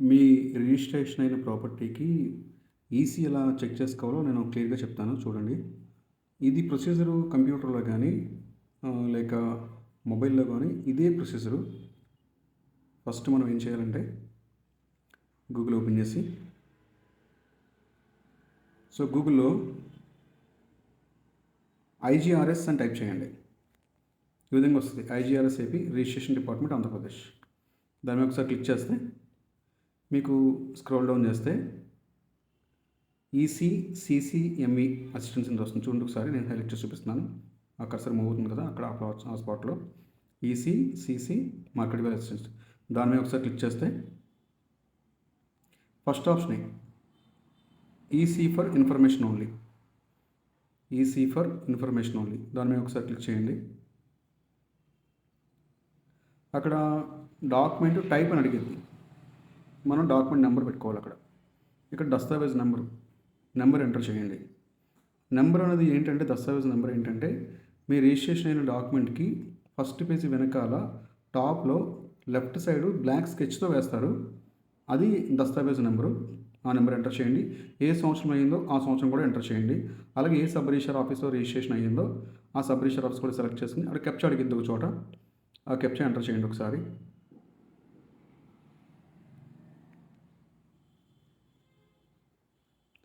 మీ registration అయిన ప్రాపర్టీకి EC ఎలా చెక్ చేసుకోవాలో నేను క్లియర్గా చెప్తాను చూడండి. ఇది ప్రొసీజరు కంప్యూటర్లో కానీ లేక మొబైల్లో కానీ ఇదే ప్రొసీజరు. ఫస్ట్ మనం ఏం చేయాలంటే గూగుల్ ఓపెన్ చేసి సో గూగుల్లో ఐజీఆర్ఎస్ అని టైప్ చేయండి. ఈ విధంగా వస్తుంది. IGRS AP registration department Andhra Pradesh దాని మీద ఒకసారి క్లిక్ చేస్తే మీకు స్క్రోల్ డౌన్ చేస్తే ఈసీ సిసిఎంఈ అసిస్టెన్స్ అని వస్తుంది. చూడండి ఒకసారి నేను హైలైట్ చేసి చూపిస్తున్నాను. ఆ కర్సర్ మూవ్ అవుతుంది కదా అక్కడ ఆ ఆ స్పాట్లో EC CC market value assistance దాని మీద ఒకసారి క్లిక్ చేస్తే first option EC for information only EC for information only దాని మీద ఒకసారి క్లిక్ చేయండి. అక్కడ డాక్యుమెంట్ టైప్ అని అడిగింది. మనం డాక్యుమెంట్ నెంబర్ పెట్టుకోవాలి అక్కడ. ఇక్కడ దస్తావేజ్ నెంబర్ నెంబర్ ఎంటర్ చేయండి. నెంబర్ అనేది ఏంటంటే దస్తావేజ్ నెంబర్ ఏంటంటే మీ రిజిస్ట్రేషన్ అయిన డాక్యుమెంట్కి ఫస్ట్ పేజీ వెనకాల టాప్లో లెఫ్ట్ సైడ్ బ్లాక్ స్కెచ్తో వేస్తారు. అది దస్తావేజ్ నెంబరు ఆ నెంబర్ ఎంటర్ చేయండి. ఏ సంవత్సరం అయ్యిందో ఆ సంవత్సరం కూడా ఎంటర్ చేయండి. అలాగే ఏ సబ్ రిజిస్టర్ ఆఫీస్లో రిజిస్ట్రేషన్ అయ్యిందో ఆ సబ్ రిజిస్టర్ ఆఫీస్ కూడా సెలెక్ట్ చేసుకుని అక్కడ కెప్చా అడిగిద్ది ఒక చోట. ఆ కెప్చా ఎంటర్ చేయండి ఒకసారి.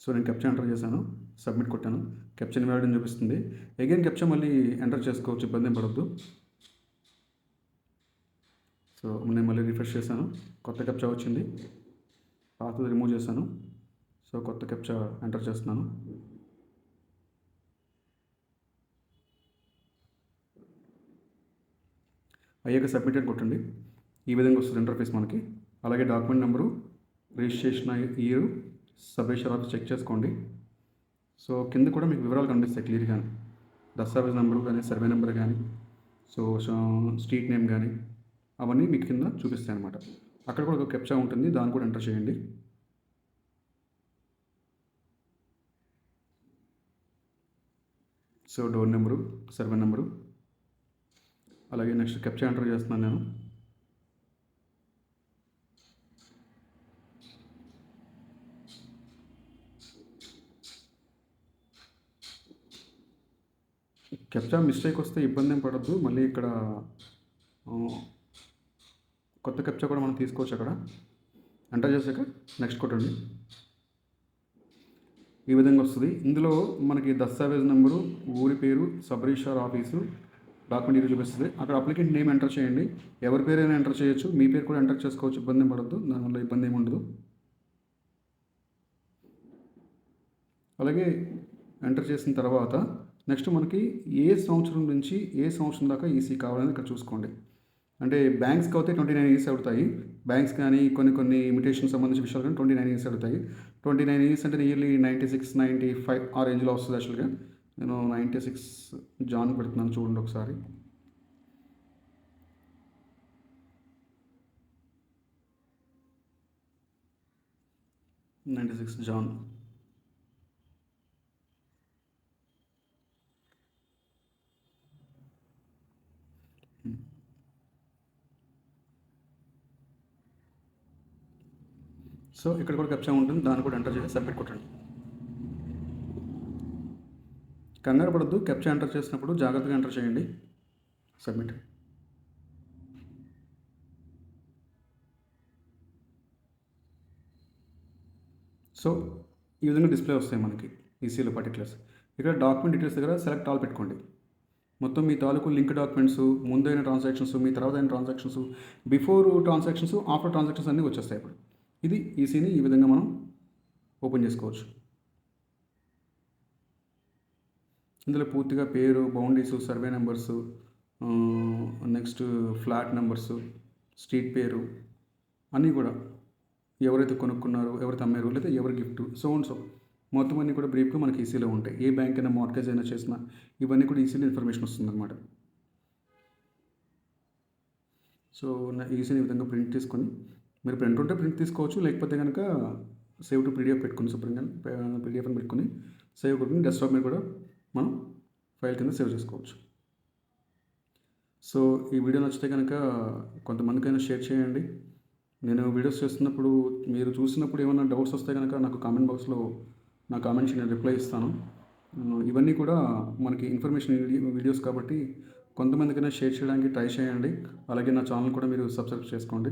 సో నేను కెప్చా ఎంటర్ చేశాను సబ్మిట్ కొట్టాను. కెప్చా ఇన్వాలిడ్ చూపిస్తుంది. అగైన్ కెప్చా మళ్ళీ ఎంటర్ చేసుకోవచ్చు ఇబ్బంది ఏం పడద్దు. సో నేను మళ్ళీ రిఫ్రెష్ చేశాను. కొత్త కెప్చా వచ్చింది. పాతది రిమూవ్ చేశాను. సో కొత్త కెప్చా ఎంటర్ చేస్తున్నాను. అయ్యాక సబ్మిటెడ్ కొట్టండి. ఈ విధంగా వస్తుంది ఇంటర్ఫేస్ మనకి. అలాగే document number registration year sub registrar check చేసుకోండి. సో కింద కూడా మీకు వివరాలు కనిపిస్తాయి క్లియర్గా. దస్తావేజ్ నెంబరు కానీ సర్వే నెంబర్ కానీ సో స్ట్రీట్ నేమ్ కానీ అవన్నీ మీకు కింద చూపిస్తాయి అనమాట అక్కడ కూడా ఒక కెప్చా ఉంటుంది దాన్ని కూడా ఎంటర్ చేయండి. So door number survey number అలాగే నెక్స్ట్ కెప్చా ఎంటర్ చేస్తున్నాను నేను. కెప్చా మిస్టేక్ వస్తే ఇబ్బంది ఏం పడద్దు. మళ్ళీ ఇక్కడ కొత్త కెప్చా కూడా మనం తీసుకోవచ్చు అక్కడ. ఎంటర్ చేశాక నెక్స్ట్ కొట్టండి. ఈ విధంగా వస్తుంది. ఇందులో మనకి దస్తావేజ్ నెంబరు ఊరి పేరు సబ్ రిజిస్టార్ ఆఫీసు డాక్యుమెంట్ ఇది చూపిస్తుంది. అక్కడ అప్లికెంట్ నేమ్ ఎంటర్ చేయండి. ఎవరి పేరైనా ఎంటర్ చేయొచ్చు. మీ పేరు కూడా ఎంటర్ చేసుకోవచ్చు. ఇబ్బంది పడద్దు. దానివల్ల ఇబ్బంది ఏమి ఉండదు. అలాగే ఎంటర్ చేసిన తర్వాత నెక్స్ట్ మనకి ఏ సంవత్సరం నుంచి ఏ సంవత్సరం దాకా ఈసీ కావాలని ఇక్కడ చూసుకోండి. అంటే బ్యాంక్స్కి అయితే ట్వంటీ నైన్ ఇయర్స్ అవుతాయి బ్యాంక్స్ కానీ కొన్ని కొన్ని ఇమిటేషన్ సంబంధించిన విషయాలు కానీ ట్వంటీ నైన్ ఇయర్స్ అవుతాయి ట్వంటీ నైన్ ఇయర్స్ అంటే yearly ninety six ninety five ఆ రేంజ్లో వస్తుంది యాక్చువల్గా నేను నైంటీ సిక్స్ జాన్ పెడుతున్నాను చూడండి ఒకసారి. నైంటీ సిక్స్ జాన్ సో ఇక్కడ కూడా కెప్చా ఉంటుంది. దాన్ని కూడా ఎంటర్ చేసి సబ్మిట్ కొట్టండి. కంగారు పడద్దు. కెప్చా ఎంటర్ చేసినప్పుడు జాగ్రత్తగా ఎంటర్ చేయండి. సబ్మిట్ సో ఈ విధంగా డిస్ప్లే వస్తాయి మనకి ఈసీలో పర్టికులర్స్ ఇక్కడ డాక్యుమెంట్ డీటెయిల్స్ దగ్గర సెలెక్ట్ ఆల్ పెట్టుకోండి. మొత్తం మీ తాలూకు లింక్ డాక్యుమెంట్స్ ముందైన ట్రాన్సాక్షన్స్ మీ తర్వాత అయిన transactions before transactions after transactions అన్నీ వచ్చేస్తాయి ఇప్పుడు. ఇది ఈసీని ఈ విధంగా మనం ఓపెన్ చేసుకోవచ్చు. ఇందులో పూర్తిగా పేరు boundaries survey numbers next flat numbers street పేరు అన్నీ కూడా ఎవరైతే కొనుక్కున్నారో ఎవరైతే అమ్మారో లేదా ఎవరి గిఫ్ట్ సో అండ్ సో మొత్తం అన్నీ కూడా బ్రీఫ్గా మనకి ఈసీలో ఉంటాయి. ఏ బ్యాంక్ అయినా మార్కేజ్ అయినా చేసినా ఇవన్నీ కూడా ఈసీలో ఇన్ఫర్మేషన్ వస్తుందన్నమాట. సో ఈసీని ఈ విధంగా ప్రింట్ తీసుకొని మీరు ప్రింట్ ఉంటే ప్రింట్ తీసుకోవచ్చు లేకపోతే కనుక సేవ్ టు పీడిఎఫ్ పెట్టుకుని శుభ్రంగా పీడిఎఫ్ అని పెట్టుకుని సేవ్ కొట్టుకుని డెస్క్టాప్ మీద కూడా మనం ఫైల్ కింద సేవ్ చేసుకోవచ్చు. సో ఈ వీడియో నచ్చితే కనుక కొంతమందికైనా షేర్ చేయండి. నేను వీడియోస్ చేస్తున్నప్పుడు మీరు చూసినప్పుడు ఏమైనా డౌట్స్ వస్తే కనుక నాకు కామెంట్ బాక్స్లో నా కామెంట్స్ నేను రిప్లై ఇస్తాను. ఇవన్నీ కూడా మనకి ఇన్ఫర్మేషన్ వీడియోస్ కాబట్టి కొంతమందికైనా షేర్ చేయడానికి ట్రై చేయండి. అలాగే నా ఛానల్ కూడా మీరు సబ్స్క్రైబ్ చేసుకోండి.